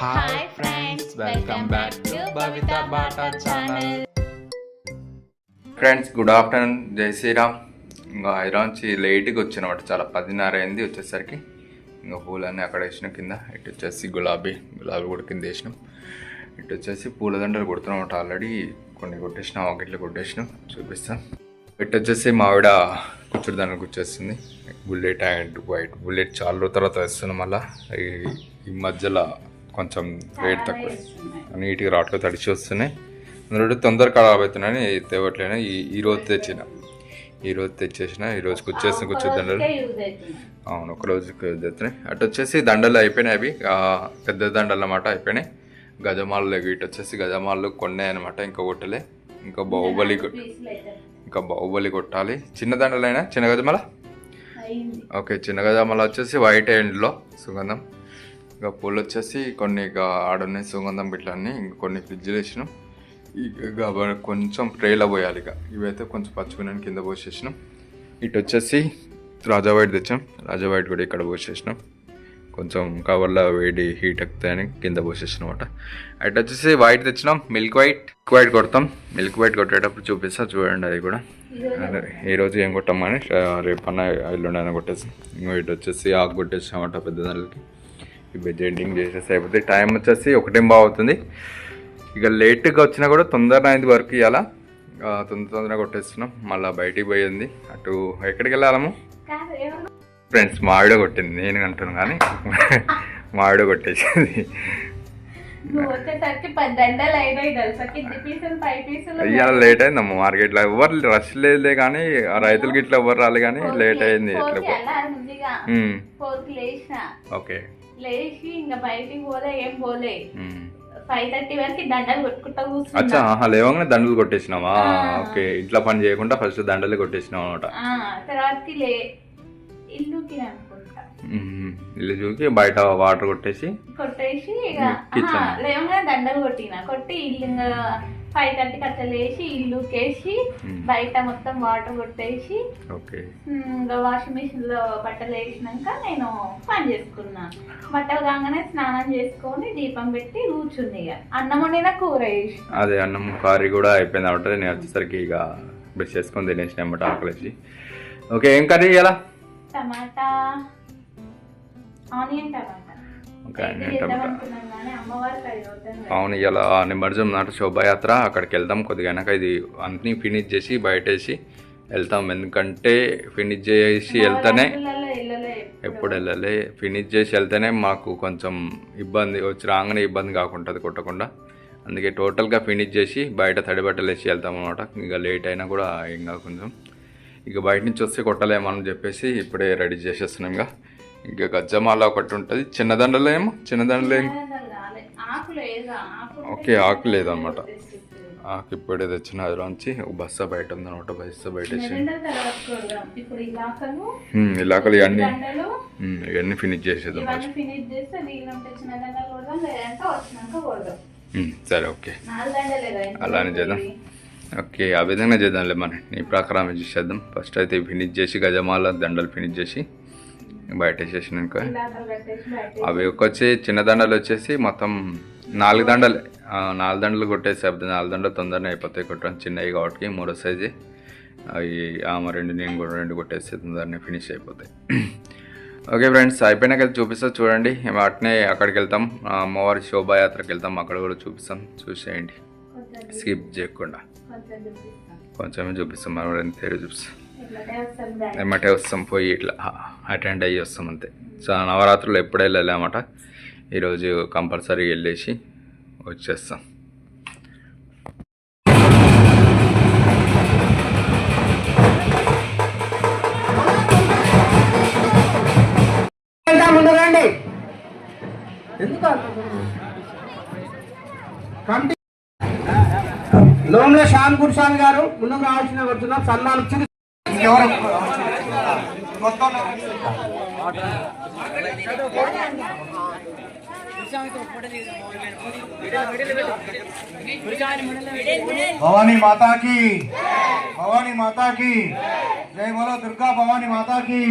Hi friends welcome back to Bata channel friends good afternoon Jai Shriram ఇంకా హైదరాబాద్ లేట్గా వచ్చినమాట చాలా పదిన్నర అయింది వచ్చేసరికి. ఇంకా పూలన్నీ అక్కడ వేసినాం కింద. ఇటు వచ్చేసి గులాబీ గులాబీ కూడా కింద వేసినాం. ఇటు వచ్చేసి పూలదండలు కొడుతున్నామట ఆల్రెడీ కొన్ని కొట్టేసినాం ఒకటిలో కొట్టేసినాం. చూపిస్తాం. ఇటు వచ్చేసి మావిడ కూర్చుడు దండలు కూర్చేస్తుంది బుల్లెట్ అండ్ వైట్ బుల్లెట్ చాలా తర్వాత వేస్తున్నాం మళ్ళీ. ఈ మధ్యలో కొంచెం రేట్ తక్కువ. నీట్గా రాట్లో తడిచి వస్తున్నాయి. అందులో తొందర ఖరాబ్ అవుతున్నాయని తేవట్లేను ఈ ఈ రోజు తెచ్చిన. ఈ రోజు తెచ్చేసిన ఈ రోజు కూర్చేసిన కూర్చో దండలు. అవును ఒక రోజుకి యూజ్ అవుతున్నాయి. అటు వచ్చేసి దండలు అయిపోయినాయి అవి. పెద్ద దండలు అన్నమాట అయిపోయినాయి. గజమాలు ఇటు వచ్చేసి గజమాలు కొన్నాయి అనమాట ఇంకా కొట్టలే. ఇంకా బాహుబలి ఇంకా బాహుబలి కొట్టాలి. చిన్న దండలైనా? చిన్న గజమాల? ఓకే చిన్న గజమాల వచ్చేసి వైట్ ఎండ్లో. సుగంధం. ఇంకా పూలు వచ్చేసి కొన్ని ఇక ఆడనే సుగంధం బిట్లన్నీ ఇంకా కొన్ని ఫ్రిడ్జ్లు వేసినాం. ఇక కొంచెం ట్రేలో పోయాలి ఇక. ఇవైతే కొంచెం పచ్చుకుని కింద పోసేసినాం. ఇటు వచ్చేసి రాజా వైట్ తెచ్చాం. రాజా వైట్ కూడా ఇక్కడ పోసేసినాం. కొంచెం కవర్లో వేడి హీట్ ఎక్కుతాయని కింద పోసేసిన అనమాట అటు వచ్చేసి వైట్ తెచ్చినాం. Milk white. మిల్క్ వైట్ కొడతాం. మిల్క్ వైట్ కొట్టేటప్పుడు చూపిస్తా చూడండి అది కూడా. ఈ రోజు ఏం కొట్టామని ఆ, రేపు అన్న కొట్టేసి ఇంకో ఇటు వచ్చేసి ఆకు కొట్టేసామట పెద్దదానికి ఇవి జెంటింగ్ చేసేసి అయిపోతే టైం వచ్చేసి ఒకటేం బాగుతుంది ఇక లేట్గా వచ్చినా కూడా తొందరగా అయింది వర్క్ ఇవ్వాల తొందర తొందరగా కొట్టేస్తున్నాం. మళ్ళీ బయటికి పోయింది. అటు ఎక్కడికి వెళ్ళాలము? ఫ్రెండ్స్ మావిడ కొట్టింది. నేను అంటాను కానీ మావిడ కొట్టేసింది. ఇవాళ లేట్ అయిందమ్మ మార్కెట్లో ఎవరు రష్ లేదులే కానీ రైతులకి ఇట్లా ఎవరు రాలే కానీ లేట్ అయింది ఇట్లా ఓకే. లేచి ఇంకా బయటికి పోలే ఏం పోలే. ఫైవ్ థర్టీ వరకు దండలు కొట్టుకుంటా అచ్చా కూర్చున్నా ఆహా లేవగానే దండలు కొట్టేసినావా. ఓకే ఇంట్లో పని చేయకుండా ఫస్ట్ దండలు కొట్టేసినావు అనమాట. ఆ, తర్వాతకి లే ఇల్లుకి అనుకుంటా. ఇల్లు చూసి బయట వాటర్ కొట్టేసి కొట్టేసి ఇక లేవగానే దండలు కొట్టిన. కొట్టి ఇల్లు ఫైవ్ థర్టీకి అట్లా లేచి ఇల్లుకేసి Hmm. బయట మొత్తం వాటర్ కొట్టేసి ఇంకా వాషింగ్ మిషన్లో బట్టలు వేసినాక నేను పని చేసుకున్నా. బట్టలు కాగానే స్నానం చేసుకొని దీపం పెట్టి కూర్చుంది ఇక. అన్నం వండిన కూర వేసి అదే అన్నం కర్రీ కూడా అయిపోయింది కాబట్టి నేను వచ్చేసరికి ఇక బ్రష్ చేసుకొని తినేసిన అన్నమాట ఆకలేసి ఓకే ఏం కర్రీ ఇలా టమాటా ఆనియన్ టమాటా. అవును ఇలా నిమజ్జనం నాట శోభాయాత్ర అక్కడికి వెళ్దాం కొద్దిగా ఇది అన్నీ ఫినిష్ చేసి బయట వేసి వెళ్తాం. ఎందుకంటే ఫినిష్ చేసి వెళ్తేనే ఎప్పుడు. వెళ్ళాలి. ఫినిష్ చేసి వెళ్తేనే మాకు కొంచెం ఇబ్బంది వచ్చి రాగానే ఇబ్బంది కాకుంటుంది కొట్టకుండా. అందుకే టోటల్గా ఫినిష్ చేసి బయట తడి బట్టలు వేసి వెళ్తాం అనమాట ఇక లేట్ అయినా కూడా కాదు కొంచెం. ఇక బయట నుంచి వస్తే కొట్టలేమని చెప్పేసి ఇప్పుడే రెడీ చేసేస్తున్నాం ఇక. ఇంకా గజ్జమాల ఒకటి ఉంటుంది. చిన్న దండలు ఏమో? చిన్న దండలు ఏం? చిన్నదలు కాలే. ఆకు లేదా ఆకు ఉంటే ఓకే ఆకు తెచ్చిస్తుంది. ఆకు ఇప్పుడే తెచ్చిన. అందులోంచి ఒక బస్స బయట ఉందన్నమాట బస్స బయట ఇలాకలు ఇవన్నీ. ఇవన్నీ ఫినిష్ ఉమ్, సరే ఓకే. అలానే చేద్దాం. ఓకే ఆ విధంగా చేద్దాంలే మన నీ ప్రకారం చేసేద్దాం. ఫస్ట్ అయితే ఫినిష్ చేసి గజమాల దండలు ఫినిష్ చేసి బయట బయట అవి వచ్చి చిన్న దండలు వచ్చేసి మొత్తం నాలుగు దండలు నాలుగు దండలు కొట్టేసి అప్పుడు నాలుగు దండలు తొందరనే అయిపోతాయి కొట్టడం చిన్నవి కాబట్టి మూడో సైజు. అవి ఆమె రెండు నేను కూడా రెండు కొట్టేసి తొందరనే ఫినిష్ అయిపోతాయి. ఓకే ఫ్రెండ్స్ అయిపోయినాక చూపిస్తా చూడండి. వాటినే అక్కడికి వెళ్తాం. అమ్మవారి శోభాయాత్రకి వెళ్తాం. అక్కడ కూడా చూపిస్తాం. చూసేయండి. స్కిప్ చేయకుండా. కొంచెమే చూపిస్తాం. మనం ఎంత చూపిస్తాం. ఎమ్మటే వస్తాం పోయి ఇట్లా అటెండ్ అయ్యి వస్తాం అంతే. సో నవరాత్రులు ఎప్పుడు వెళ్ళాలన్నమాట ఈరోజు కంపల్సరీ వెళ్ళేసి వచ్చేస్తాం. లోమ్ల శ్యామ్ గురుస్వామి గారు ముందుకు రావాల్సిన కూర్చున్నాం సన్మానం ఇంకెవరు మొత్తం భవానీ మాతాకి భవానీ మాతాకి. జై బోలో దుర్గా భవానీ మాతాకి.